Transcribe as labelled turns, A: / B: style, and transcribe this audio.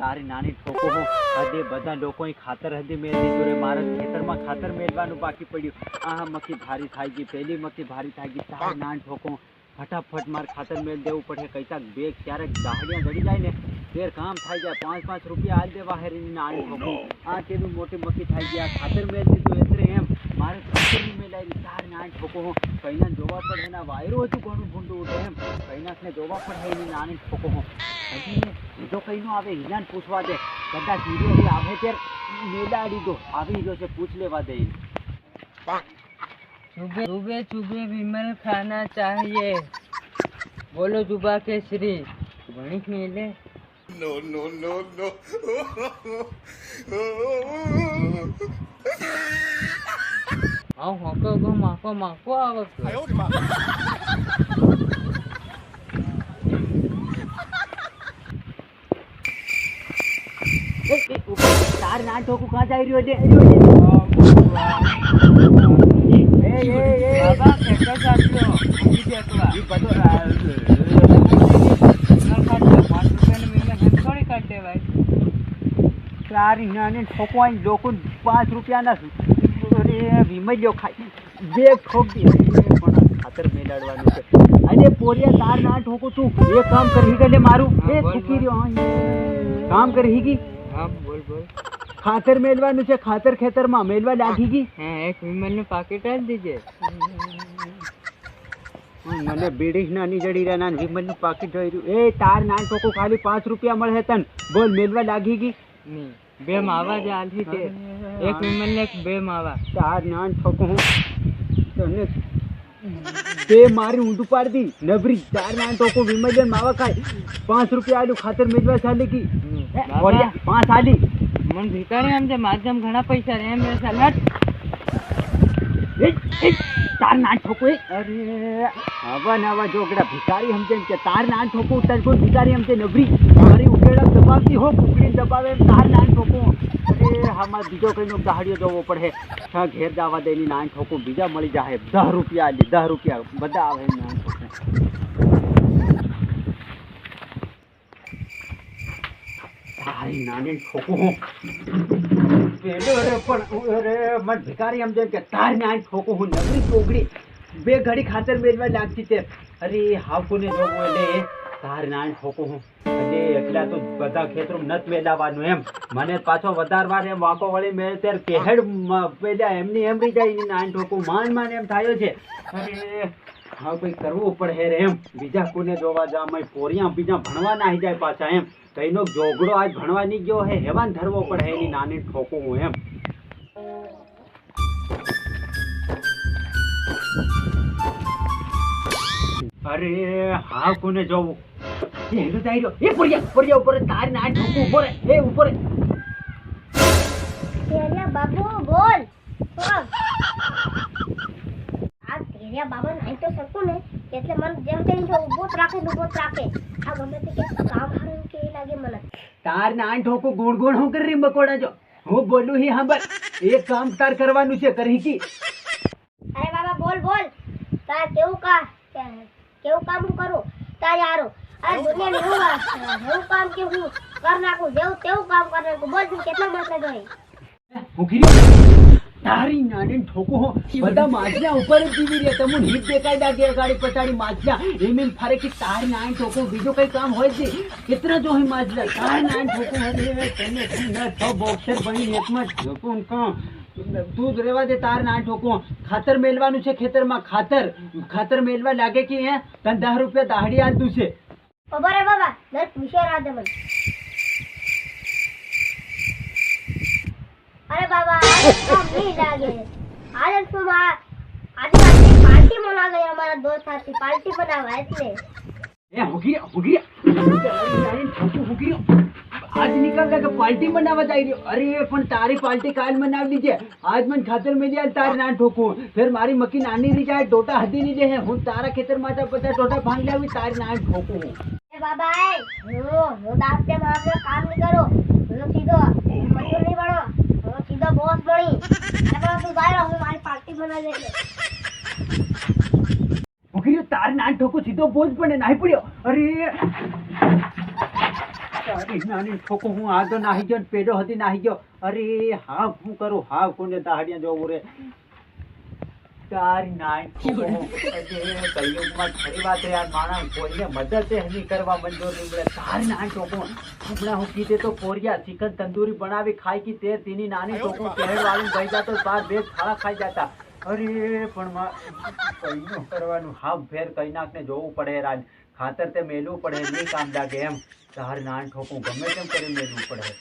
A: તારી નાની ઠોકો હો. હદે બધા લોકોએ ખાતર હદે મેળવી જોડે મારા ખેતરમાં ખાતર મેળવાનું બાકી પડ્યું. આ મક્કી ભારી થઈ ગઈ. પેલી મક્કી ભારી થઈ ગઈ. તારી નાની ઠોકો ફટાફટ માર ખાતર મેળ દેવું પડે. કઈતાક બે ક્યારેક દાહડિયા ગળી જાય ને ફેર કામ થઈ જાય. પાંચ પાંચ રૂપિયા આજ દેવા હેરીની નાની ઠોકો આ કેવી મોટી મક્કી થઈ ગયા ખાતર મેળ દીધું એટલે એમ ઠોકો હો કઈના જોવા પડે એના વાયરો હતું ઘણું ભૂંડું ઉઠે એમ કઈનાકને જોવા પડે એની નાની ઠોકો હો હજી બીજો કઈનો આવે હિનાને પૂછવા દે કદાચ હીરો હજી આવે ત્યારે મેળાડી દો આવી ગયો છે પૂછ લેવા દે એને.
B: सुबह सुबह सुबह विमल खाना चाहिए बोलो जुबा के श्री गणित मेले આવ હોકો ગો માખો
A: એ, ઉપર તાર નાની ઠોકો કાં જાય રહ્યો છે એ, એ, એ,
B: બાબા કેટલો ચાલ્યો ઊંઘી બેઠવા
A: ઈ બધો, આ,
B: પાંચ રૂપિયાની મહેનત એમ થોડી કાઢ દેવાય
A: તારી નાની ઠોકો આઈ લોકો પાંચ રૂપિયાના અરે વિમલ્યો ખાઈ બે ઠોક પણ ખાતર મેલાડવાનું છે. અરે પોરિયા તાર ના ઠોકો છું એ કામ કરી ગલે મારું. એ
B: બોલ.
A: રહ્યો કામ કરી ગઈ
B: હા બોલ બોલ.
A: ખાતર મેળવાનું છે ખાતર ખેતરમાં. મેળવા લાગી ગઈ
B: હા એક વિમલનું પાકેટ આલ દીજે.
A: મને બીડી નાની જડી રહ્યા ના વિમલનું પાકીટ જોઈ રહ્યું. એ તાર નાન ટોકો ખાલી પાંચ રૂપિયા મળે તન. બોલ મેલવા લાગી ગઈ
B: નહીં. બે માવા જે આલથી તે એક વિમલ ને બે માવા.
A: ચાર નાન ઠોકો હું. તને તે મારી ઊંધું પાડી નબરી. ચાર નાન ટોકો વિમલ માવા ખાય. પાંચ રૂપિયા આલુ ખાતર મેજવા સાલી કી. પાંચ આલી.
B: મન ભીતાણી આમ છે માધ્યમ ઘણા પૈસા રે એમ સલાડ
A: તાર નાન ઠોકો અરે. આવા નવા જોગડા ભિખારી સમજે કે તાર નાન ઠોકો તાર કોઈ ભિખારી સમજે નબરી. મારી ઉકેડા દબાવતી હો દબાવે તાર નાન ઠોકું અરે હામાં બીજો કઈનો દહાડીઓ જવો પડે. છ ઘેર જવા દે નાન ઠોકું બીજા મળી જાય દસ રૂપિયા આલી દસ રૂપિયા. બધા આવે નાન ઠોકો. નાની ઠોકો. પણ, અરે મને ભિખારી સમજે કે, તાર નાની ઠોકો હું નબળી ચોગડી. બે ઘડી ખાતર મેળવા લાગતી તે. અરે હાવ ને જોવું એટલે તાર નાની ઠોકું હું. એટલે એકલા તો બધા ખેતરો નત મેદાવાનું એમ. મને પાછો વધારવા એમ વાંકો વળી મેળ ત્યારે કેહેડ મ- પેલા એમની એમ બી જાય નાની ઠોકો માન માન એમ થયો છે. અરે હા કંઈ કરવું પડે રે એમ. બીજા કોને જોવા જા મય પોરિયા બીજા ભણવા ના જાય પાછા એમ. કઈનો જોગડો આજ ભણવા નહીં ગયો હે, હેવાન ધરવો પડે એની નાની ઠોકો હું એમ. અરે, હા કોને જોવું? હેલો જાય રહ્યો એ ઉપર તાર ઉપર એ ઉપર
C: તેરિયા બાબુ બોલ. આ તેરિયા બાબા નહીં તો શકું ને એટલે મને જેમ તેમ ઊભો જ રાખે ઊભો જ રાખે. આ ગમે તે કે કામ હારું કે લાગે મને.
A: તાર નાન ઠોકો ગુણ ગુણ હું કરી મકોડા જો. હું બોલું હી સાંભળ એક કામ તાર કરવાનું છે કરી કી.
C: અરે બાબા બોલ બોલ. તાર કેવું કા કેવું કામ હું કરું? તારે હારું. અરે દુનિયાનું એવું વાત છે. એવું કામ કે હું કર નાખું? જેવું તેવું કામ કરી નાખું બોલ તું કેટલા મતલબ હોય
A: હું તારી નાની ઠોકો બધા માછલા ઉપર જ જીવી રહ્યા. તમને હીટ દેખાઈ લાગે ગાડી પછાડી માછલા. એમ ફરે કે તારી નાની ઠોકો. બીજું કઈ કામ હોય છે? કેટલા જો હે માછલા. તારી નાની ઠોકો. તને ન છ બોક્સર બની એકમાં ઠોકો કામ તું જ રેવા દે તાર ના ઠોકો. ખાતર મેલવાનું છે ખેતરમાં. ખાતર. ખાતર મેલવા લાગે કે હે? તને દસ રૂપિયા દાહડી આલતું છે.
C: ખબર હે બાબા દસ વિષય રાધે મને અરે બાબા આજે કામ નહીં લાગે આજે શું મા- આજે રાત્રે પાર્ટી મનાવે અમારા દોસ્ત સાથે પાર્ટી બનાવવા એટલે
A: એ હુકી રહ્યા, હુકી રહ્યા. તારી નાની ઠોકો હુકી રહ્યો. આજ નીકળતા કે પાર્ટી મનાવવા જાય રહ્યો અરે પણ તારી પાર્ટી કાલ મનાવી દીજે આજ મને ખાતર મેં જાય તારી નાન ઠોકો ફેર મારી મક્કી નાની રહી જાય ટોટા હદી ની દે હું તારા ખેતર માટે
C: બાબા હું હું દાંતે મારે કામ નહીં કરો? હું સીધો. મજૂર નહીં બનો. હું સીધો બોસ બની. બાબા તું જાય હું મારી પાર્ટી બનાવી દે
A: રહ્યો તારી ઠોકો સીધો બોજ પણ નાહી પડ્યો. અરે. તારી નાની ઠોકો હું આ તો નાહી ગયો ને પેડો હતી નાહી ગયો. અરે હા હું કરું? હા કોને દાહડિયા જોવું રે? નાની કલયુગમાં વાત યાર માણસ કોઈને મદદ નહીં કરવા મંજૂર નહીં મળે તારી નાની ઠોકો હમણાં હું કીધે તો કોરિયા ચિકન તંદુરી બનાવી ખાઈ કી તે તેની નાની ઠોકો પહેર ભાઈ ગઈ જાતો બાર બે ખાડા ખાઈ જતા અરે પણ માં કઈ કરવાનું હાફ ફેર કઈ નાખને જોવું પડે રાજ ખાતર તે મેલવું પડે નહીં કામ લાગે એમ તાર નાન ઠોકું ગમે તેમ કરી મેલવું પડે